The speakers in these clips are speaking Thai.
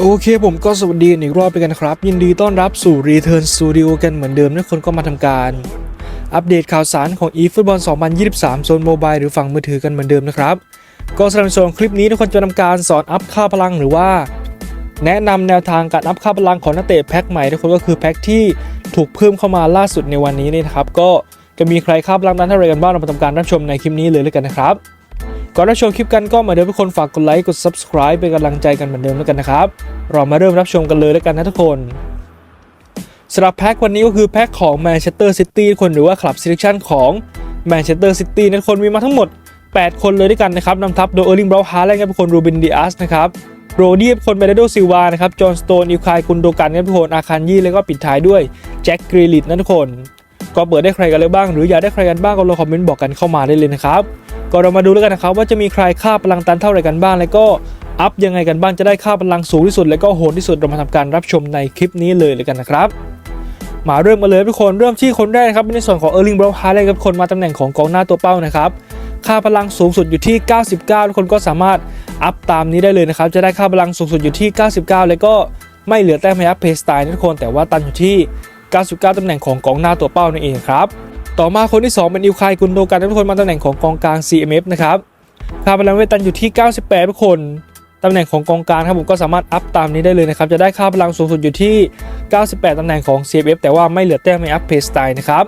โอเคผมก็สวัสดีอีกรอบไปกันครับ ยินดีต้อนรับสู่ Return Studio กันเหมือนเดิมทุกคนก็มาทำการ อัปเดตข่าวสารของ eFootball 2023 โซนโมบายหรือฝั่งมือถือกันเหมือนเดิมนะครับ ก็สำหรับโซนคลิปนี้ทุกคนจะทำการสอนอัพค่าพลังหรือว่า แนะนำแนวทางการอัพค่าพลังของนักเตะแพ็คใหม่ทุกคนก็คือแพ็คที่ถูกเพิ่มเข้ามาล่าสุดในวันนี้นี่นะครับก็จะมีใครค่าพลังนั้นเท่าไรกันบ้างเรามาทำการรับชมในคลิปนี้เลยแล้วกันนะครับ ก่อนรับชมคลิปกันก็เหมือนเดิมทุกคนฝากกดไลค์กด subscribe เป็นกำลังใจกันเหมือนเดิมแล้วกันนะครับ เรามาเริ่มรับชมกันเลยแล้วกันนะทุกคนสำหรับแพ็ควันนี้ก็คือแพ็คของ Manchester City ทุกคนหรือว่า Club Selection ของ Manchester City นะทุกคนมีมาทั้งหมด 8 คนเลยด้วยกันนะครับนำทัพโดยเออร์ลิงบราวฮาร์แลนด์ครับทุกคนรูบินดิอัสนะครับโรดี้เป็นคนเบรโดซิวานะครับจอห์นสโตนอิวคายกุนโดกันครับทุกคนอาคารยี่แล้วก็ปิดท้ายด้วยแจ็คกรีลิตนะทุกคน ก็เปิดได้ใครกันเลยบ้าง หรืออยากได้ใครกันบ้างก็ลองคอมเมนต์บอกกันเข้ามาได้เลยนะครับ ก็เรามาดูแล้วกันนะครับว่าจะมีใครค่าพลังตันเท่าไรกันบ้าง แล้วก็อัพยังไงกันบ้างจะได้ค่าพลังสูงที่สุด แล้วก็โหดที่สุดเรามาทำการรับชมในคลิปนี้เลยเลยกันนะครับมาเริ่มกันเลยทุกคนเริ่มที่คนแรกนะครับเป็นในส่วนของเออร์ลิงบราวฮาร์เลยครับคนมาตำแหน่งของกองหน้าตัวเป้านะครับค่าพลังสูงสุดอยู่ที่ 99 ทุกคนก็สามารถอัพตามนี้ได้เลยนะครับจะได้ค่าพลังสูงสุดอยู่ที่ 99 แล้วก็ไม่เหลือแต้มให้อัพเพย์สไตล์ทุกคนแต่ว่าตันอยู่ที่ 99ตำแหน่งของกองหน้าตัวเป้านั่นเองครับ ต่อมาคนที่ 2 เป็นอิวคายกุนโดกันทุกคนมาตำแหน่งของกองกลาง CMF นะครับค่าพลังเวทตันอยู่ที่ 98ทุกคนตำแหน่งของกองกลางครับผมก็สามารถอัพตามนี้ได้เลยนะครับจะได้ค่าพลังสูงสุดอยู่ที่ 98ตำแหน่งของ CMF แต่ว่าไม่เหลือแต้มให้อัพเพสไตล์นะครับ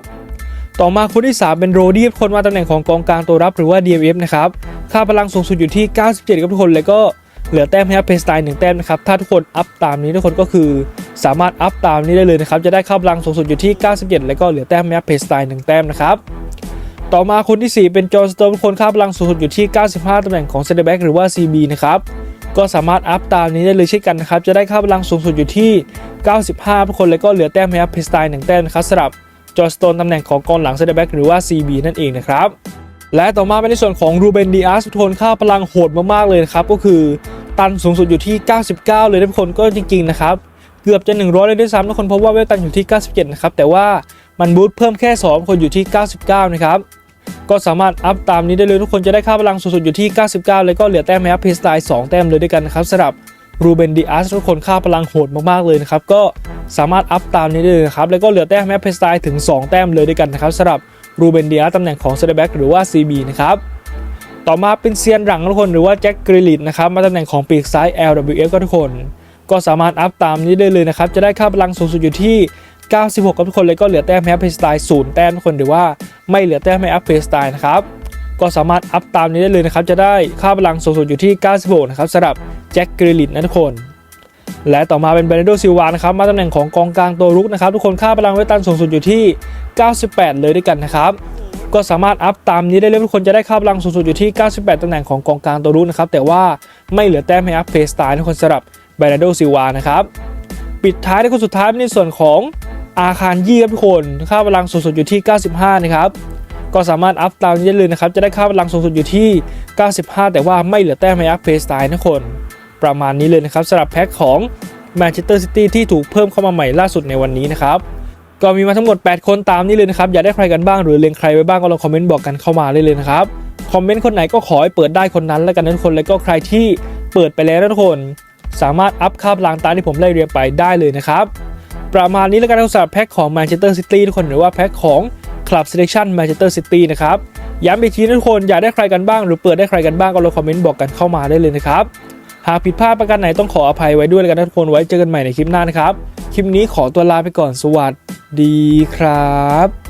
ต่อมาคนที่ 3 เป็นโรดี้คนมาตำแหน่งของกองกลางตัวรับหรือว่า DMF นะครับค่าพลังสูงสุดอยู่ที่ 97ครับทุกคนแล้วก็เหลือแต้มให้อัพเพสไตล์หนึ่งแต้มนะครับถ้าทุกคนอัพตามนี้ทุกคนก็คือ สามารถอัพตามนี้ได้เลยนะครับ จะได้ค่าพลังสูงสุดอยู่ที่ 97 แล้วก็เหลือแต้มให้อัพเพย์สไตล์หนึ่งแต้มนะครับ ต่อมาคนที่ 4 เป็นจอร์สโตนคนค่าพลังสูงสุดอยู่ที่ 95ตำแหน่งของเซนเตอร์แบ็กหรือว่า CB นะครับก็สามารถอัพตามนี้ได้เลยเช่นกันนะครับ จะได้ค่าพลังสูงสุดอยู่ที่ 95ทุกคนแล้วก็เหลือแต้มให้อัพเพย์สไตล์หนึ่งแต้มนะครับสำหรับจอร์สโตนตำแหน่งของกองหลังเซนเตอร์แบ็กหรือว่า CB นั่นเองนะครับและต่อมาเป็นในส่วนของรูเบนดีอาร์สทุกคนค่าพลังโหดมากๆเลยนะครับก็คือตันสูงสุดอยู่ที่ 99 เลยทุกคนก็จริงๆนะครับ เกือบจะ 100 เลยด้วยซ้ำทุกคนเพราะว่าเวลตันอยู่ที่ 97 นะครับ แต่ว่ามันบูทเพิ่มแค่ 2 คนอยู่ที่ 99 นะครับ ก็สามารถอัพตามนี้ได้เลยทุกคนจะได้ค่าพลังสูงสุดอยู่ที่ 99 เลยก็เหลือแต้มให้อัพเพสไตล์2แต้มเลยด้วยกันนะครับสำหรับรูเบนดีอาร์สทุกคนค่าพลังโหดมากๆเลยนะครับก็สามารถอัพตามนี้ได้เลยนะครับแล้วก็เหลือแต้มให้อัพเพสไตล์ถึง 2 แต้มเลยด้วยกันนะครับสำหรับรูเบนดีอาร์ตำแหน่งของเซเดแบ็กหรือว่า CB นะครับต่อมาเป็นเซียนหลังทุกคนหรือว่าแจ็คกริลิตนะครับมาตำแหน่งของปีกซ้าย LWF ก็ทุกคน ก็สามารถอัพตามนี้ได้เลยนะครับ จะได้ค่าพลังสูงสุดอยู่ที่ 96กับทุกคนเลยก็เหลือแต้มให้เพย์สไตล์0แต้มทุกคนหรือว่าไม่เหลือแต้มให้อัพเพสไตล์นะครับก็สามารถอัพตามนี้ได้เลยนะครับ จะได้ค่าพลังสูงสุดอยู่ที่ 96 นะครับสำหรับแจ็คกริลิตนะทุกคน และต่อมาเป็นเบรนโดซิลวานะครับ มาตำแหน่งของกองกลางตัวรุกนะครับ ทุกคนค่าพลังเวตันสูงสุดอยู่ที่ 98 เลยด้วยกันนะครับ ก็สามารถอัพตามนี้ได้เลยทุกคนจะได้ค่าพลังสูงสุดอยู่ที่ 98 ตำแหน่งของกองกลางตัวรุกนะครับ แต่ว่าไม่เหลือแต้มให้อัพเพย์สตล์ทุกคนสำหรับ บรนโดซิวานะครับปิดท้ายในคนสุดท้ายในส่วนของอาคารยี่ครับทุกคนค่าพลังสูงสุดอยู่ที่ 95 นะครับก็สามารถอัพตามนี้ได้เลยนะครับ จะได้ค่าพลังสูงสุดอยู่ที่ 95 แต่ว่าไม่เหลือแต้มให้อัพเพสไตล์นะคน ประมาณนี้เลยนะครับสำหรับแพ็คของ Manchester City ที่ถูกเพิ่มเข้ามาใหม่ล่าสุดในวันนี้นะครับ ก็มีมาทั้งหมด 8 คนตามนี้เลยนะครับ อยากได้ใครกันบ้างหรือเล็งใครไว้บ้างก็ลองคอมเมนต์บอกกันเข้ามาได้เลยนะครับ คอมเมนต์คนไหนก็ขอให้เปิดได้คนนั้นแล้วกันนะทุกคนแล้วก็ใครที่เปิดไปแล้วนะทุกคน สามารถอัพค่าพลังตามที่ผมไล่เรียงไปได้เลยนะครับ ประมาณนี้แล้วกันสำหรับแพ็คของ Manchester City ทุกคนหรือว่าแพ็คของ Club Selection Manchester City นะครับย้ำอีกทีทุกคนอยากได้ใครกันบ้างหรือเปิดได้ใครกันบ้างก็ลองคอมเมนต์บอกกันเข้ามาได้เลยนะครับหากผิดพลาดประการไหนต้องขออภัยไว้ด้วยแล้วกันทุกคนไว้เจอกันใหม่ในคลิปหน้านะครับ คลิปนี้ขอตัวลาไปก่อนสวัสดีครับ